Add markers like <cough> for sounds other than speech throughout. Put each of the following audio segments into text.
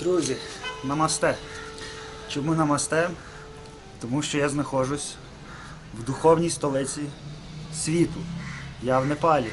Друзі, намасте. Чому намасте? Тому що я знаходжусь в духовній столиці світу. Я в Непалі.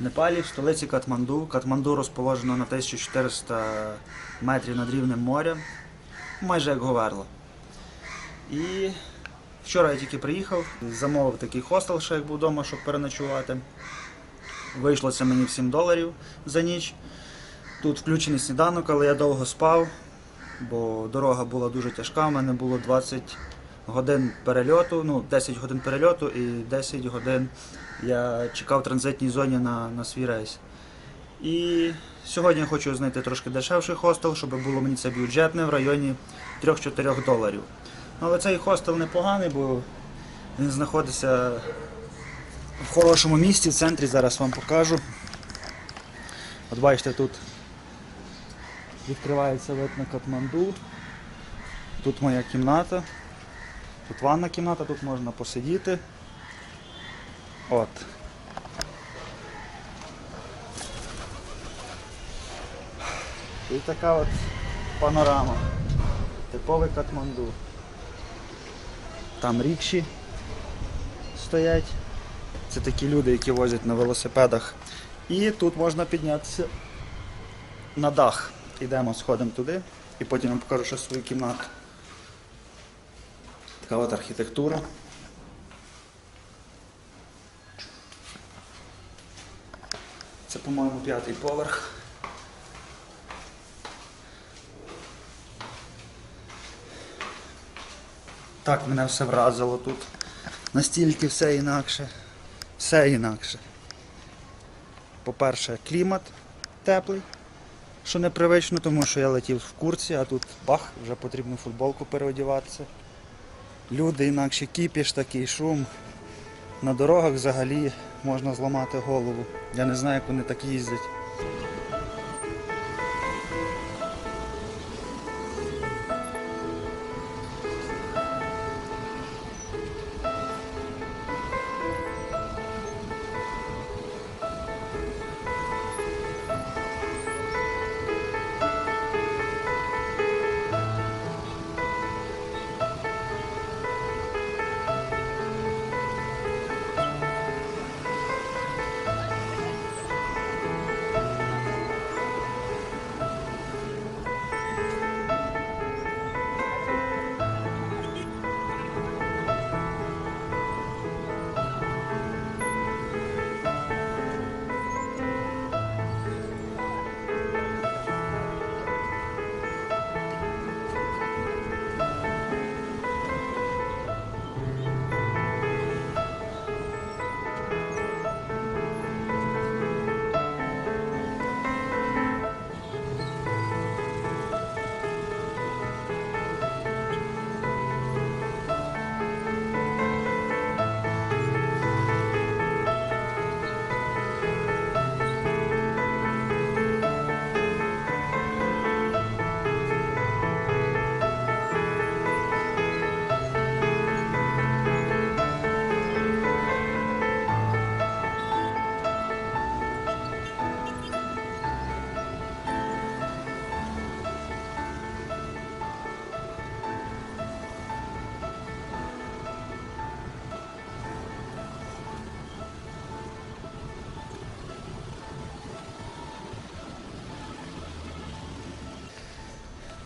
В Непалі, в столиці Катманду. Катманду розположено на 1400 метрів над рівнем моря, майже як Говерла. І вчора я тільки приїхав, замовив такий хостел, ще як був вдома, щоб переночувати. Вийшло це мені в 7 доларів за ніч. Тут включений сніданок, але я довго спав, бо дорога була дуже тяжка. У мене було 20 годин перельоту, ну 10 годин перельоту і 10 годин я чекав в транзитній зоні на, на свій рейс. І сьогодні я хочу знайти трошки дешевший хостел, щоб було мені це бюджетне в районі 3-4 доларів. Ну, Але цей хостел непоганий, бо він знаходиться в хорошому місці, в центрі, зараз вам покажу. От бачите, тут відкривається вид на Катманду. Тут моя кімната. Тут ванна кімната, тут можна посидіти. От. І така от панорама. Типовий Катманду. Там рікші стоять. Це такі люди, які возять на велосипедах. І тут можна піднятися на дах. Йдемо, сходимо туди і потім вам покажу ще свою кімнату. Така от архітектура. Це, по-моєму, п'ятий поверх. Так мене все вразило тут. Настільки все інакше. Все інакше. По-перше, клімат теплий, що непривично, тому що я летів в курці, а тут бах, вже потрібно футболку переодіватися. Люди інакше кіпіш, такий шум. На дорогах взагалі можна зламати голову. Я не знаю, як вони так їздять.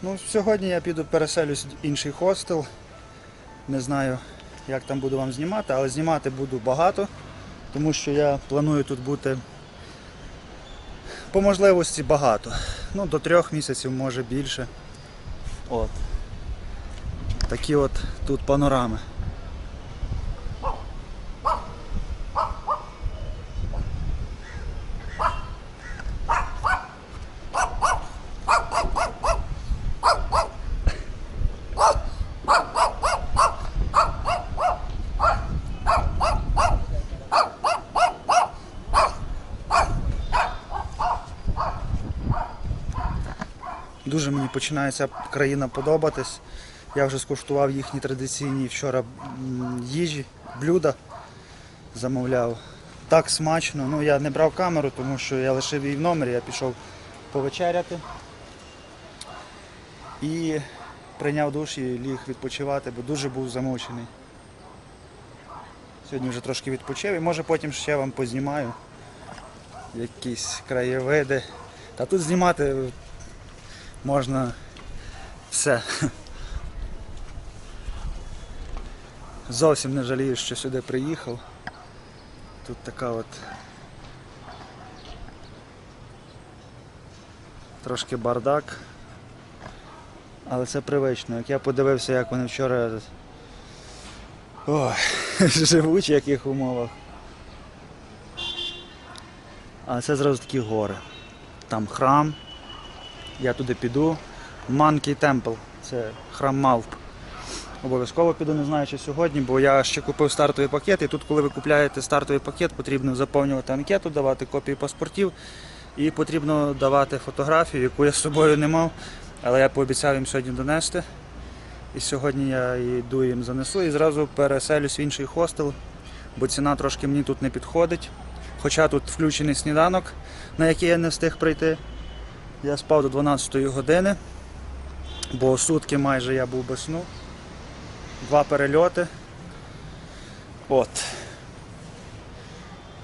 Ну, сьогодні я піду переселюсь в інший хостел. Не знаю, як там буду вам знімати, але знімати буду багато, тому що я планую тут бути по можливості багато. Ну, до трьох місяців, може більше. От. Такі от тут панорами. Дуже мені починає ця країна подобатись. Я вже скуштував їхні традиційні вчора їжі, блюда замовляв. Так смачно. Ну я не брав камеру, тому що я лишив її в номері, я пішов повечеряти. І прийняв душ і ліг відпочивати, бо дуже був замучений. Сьогодні вже трошки відпочив і може потім ще вам познімаю якісь краєвиди. Та тут знімати можна все. Зовсім не жалію, що сюди приїхав. Тут така от трошки бардак. Але це привично. Як я подивився, як вони вчора Ой, <laughs> живуть в яких умовах. А це зразу такі гори. Там храм. Я туди піду. Monkey Temple. Це храм мавп. Обов'язково піду, не знаю, чи сьогодні, бо я ще купив стартовий пакет, і тут, коли ви купляєте стартовий пакет, потрібно заповнювати анкету, давати копії паспортів і потрібно давати фотографію, яку я з собою не мав, але я пообіцяв їм сьогодні донести. І сьогодні я йду їм занесу і зразу переселюсь в інший хостел, бо ціна трошки мені тут не підходить. Хоча тут включений сніданок, на який я не встиг прийти. Я спав до 12 години, бо сутки майже я був без сну. Два перельоти. От.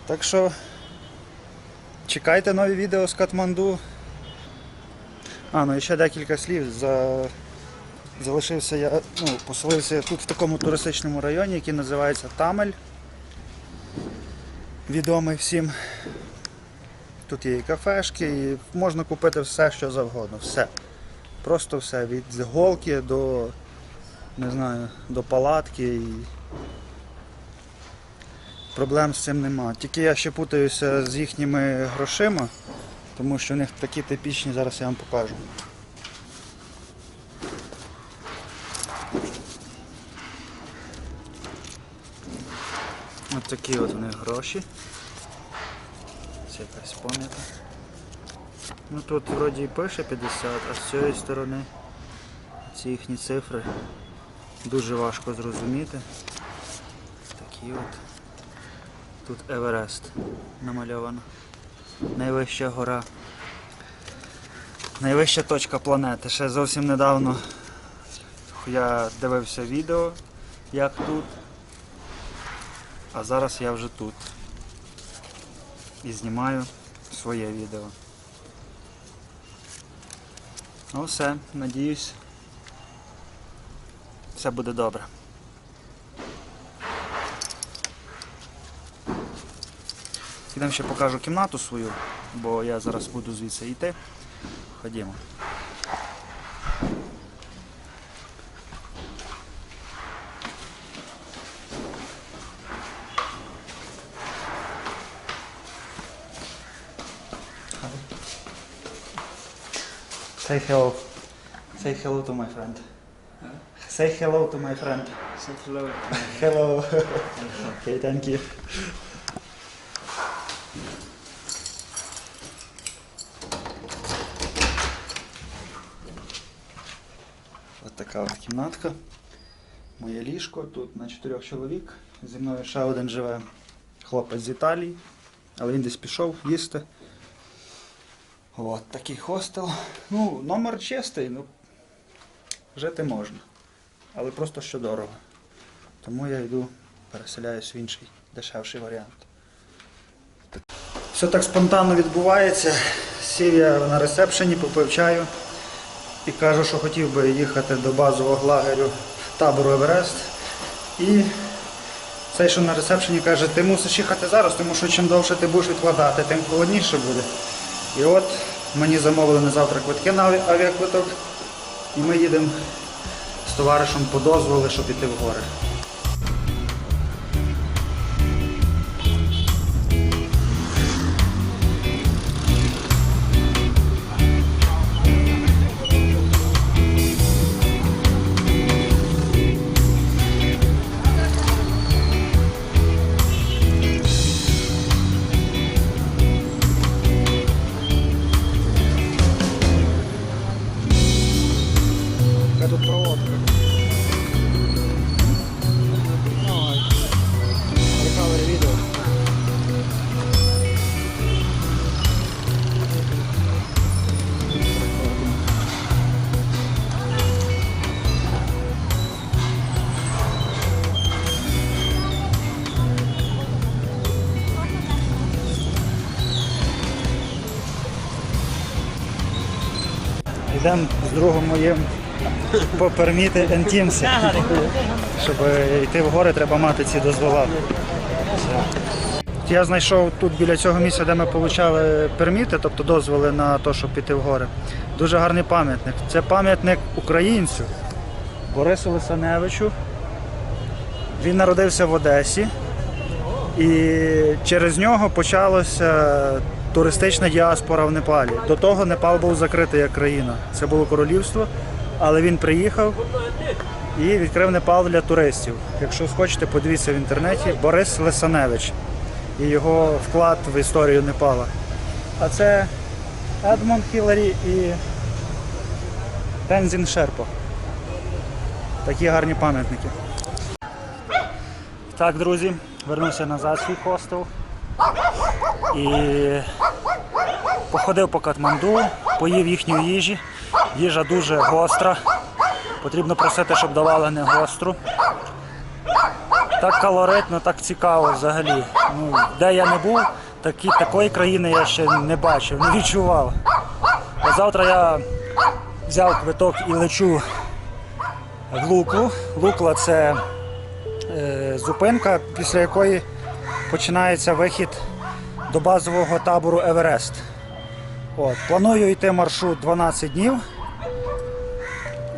Так що чекайте нові відео з Катманду. А, ну і ще декілька слів. За... Залишився я, ну, поселився я тут в такому туристичному районі, який називається Тамель. Відомий всім. Тут є і кафешки, і можна купити все, що завгодно. Все. Просто все. Від голки до не знаю, до палатки і проблем з цим нема. Тільки я ще путаюся з їхніми грошима, тому що у них такі типічні, зараз я вам покажу. Ось такі от у них гроші. Якась пам'ята. Ну тут вроді і пише 50, а з цієї сторони ці їхні цифри дуже важко зрозуміти. Такі от. Тут Еверест намальовано. Найвища гора. Найвища точка планети. Ще зовсім недавно я дивився відео, як тут. А зараз я вже тут. І знімаю своє відео. Ну все, надіюсь, все буде добре. Підемо ще покажу кімнату свою, бо я зараз буду звідси йти. Ходімо. Say hello. Say hello to my friend. Say hello to my friend. Say hello. Hello. <laughs> okay, thank you. Ось така от кімнатка. Моє ліжко тут на чотирьох чоловік. Зі мною ще один живе хлопець з Італії, але він десь пішов їсти. От такий хостел. Ну, номер чистий, ну жити можна. Але просто що дорого. Тому я йду, переселяюсь в інший дешевший варіант. Все так спонтанно відбувається. Сів я на ресепшені, попив чаю і кажу, що хотів би їхати до базового лагерю табору Еверест. І цей, що на ресепшені, каже, ти мусиш їхати зараз, тому що чим довше ти будеш відкладати, тим холодніше буде. І от мені замовили на завтра квитки на авіаквиток, і ми їдемо з товаришем по дозволу, щоб йти в гори. Йдемо з другом моїм по перміти. Щоб йти в гори, треба мати ці дозвола. Я знайшов тут біля цього місця, де ми отримали перміти, тобто дозволи на те, щоб піти в гори. Дуже гарний пам'ятник. Це пам'ятник українцю Борису Лисаневичу. Він народився в Одесі. І через нього почалася туристична діаспора в Непалі. До того Непал був закритий як країна. Це було королівство, але він приїхав і відкрив Непал для туристів. Якщо схочете, подивіться в інтернеті Борис Лисаневич і його вклад в історію Непала. А це Едмонд Хіларі і Тензін Шерпо. Такі гарні пам'ятники. Так, друзі, вернувся назад свій хостел і походив по Катманду, поїв їхньої їжі. Їжа дуже гостра. Потрібно просити, щоб давали не гостру. Так калоритно, так цікаво взагалі. Ну, де я не був, такі, такої країни я ще не бачив, не відчував. А завтра я взяв квиток і лечу в Луклу. Лукла це е, зупинка, після якої починається вихід до базового табору Еверест. От, планую йти маршрут 12 днів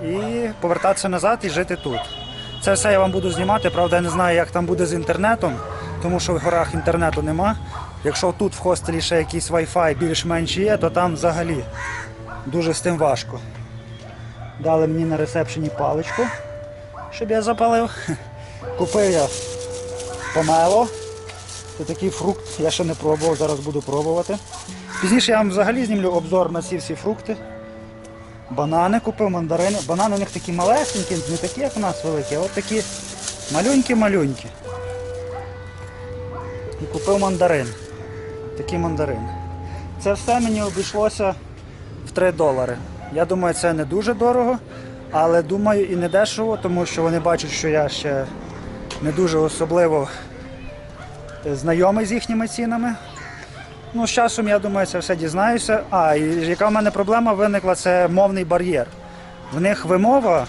і повертатися назад і жити тут. Це все я вам буду знімати, правда, я не знаю, як там буде з інтернетом, тому що в горах інтернету нема. Якщо тут в хостелі ще якийсь Wi-Fi більш-менш є, то там взагалі дуже з тим важко. Дали мені на ресепшені паличку, щоб я запалив. <laughs> Купив я помело. Це такий фрукт, я ще не пробував, зараз буду пробувати. Пізніше я вам взагалі знімлю обзор на ці всі фрукти. Банани купив, мандарини. Банани у них такі малесенькі, не такі, як у нас великі, а от такі малюнькі-малюнькі. І купив мандарин. Такі мандарини. Це все мені обійшлося в 3 долари. Я думаю, це не дуже дорого, але думаю і не дешево, тому що вони бачать, що я ще не дуже особливо знайомий з їхніми цінами. Ну, з часом, я думаю, це все дізнаюся. А, і яка в мене проблема виникла, це мовний бар'єр. В них вимова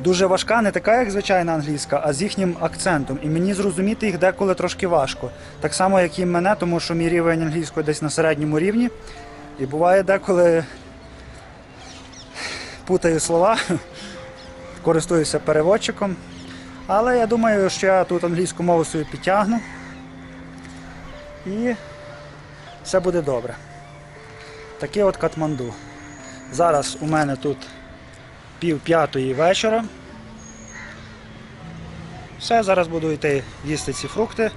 дуже важка, не така, як звичайна англійська, а з їхнім акцентом. І мені зрозуміти їх деколи трошки важко. Так само, як і мене, тому що мій рівень англійської десь на середньому рівні. І буває деколи путаю слова, користуюся переводчиком. Але я думаю, що я тут англійську мову свою підтягну. І все буде добре. Таке от Катманду. Зараз у мене тут пів п'ятої вечора. Все, зараз буду йти їсти ці фрукти,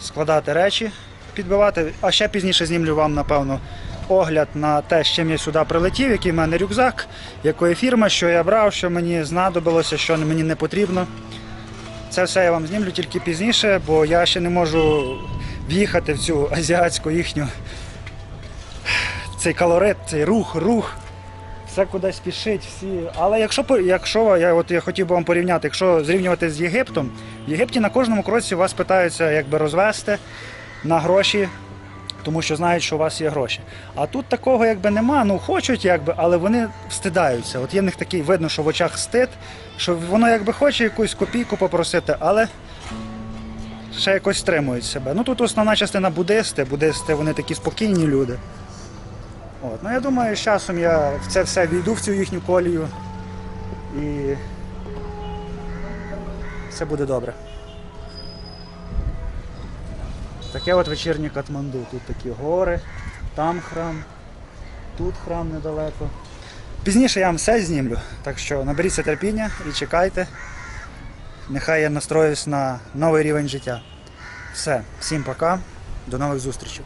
складати речі, підбивати, а ще пізніше знімлю вам, напевно, огляд на те, з чим я сюди прилетів, який в мене рюкзак, якої фірми, що я брав, що мені знадобилося, що мені не потрібно. Це все я вам знімлю тільки пізніше, бо я ще не можу в'їхати в цю азіатську їхню цей колорит, цей рух, рух. Все кудись спішить, всі. Але якщо якщо я от я хотів би вам порівняти, якщо зрівнювати з Єгиптом, в Єгипті на кожному кроці вас питаються якби розвести на гроші, тому що знають, що у вас є гроші. А тут такого якби нема, ну хочуть, якби, але вони встидаються. От є в них такий видно, що в очах стид, що воно якби хоче якусь копійку попросити, але ще якось стримують себе. Ну тут основна частина буддисти. Буддисти вони такі спокійні люди. От. Ну я думаю, з часом я в це все війду в цю їхню колію і все буде добре. Таке от вечірнє Катманду. Тут такі гори, там храм, тут храм недалеко. Пізніше я вам все знімлю, так що наберіться терпіння і чекайте. Нехай я настроюсь на новий рівень життя. Все, всім пока, до нових зустрічей.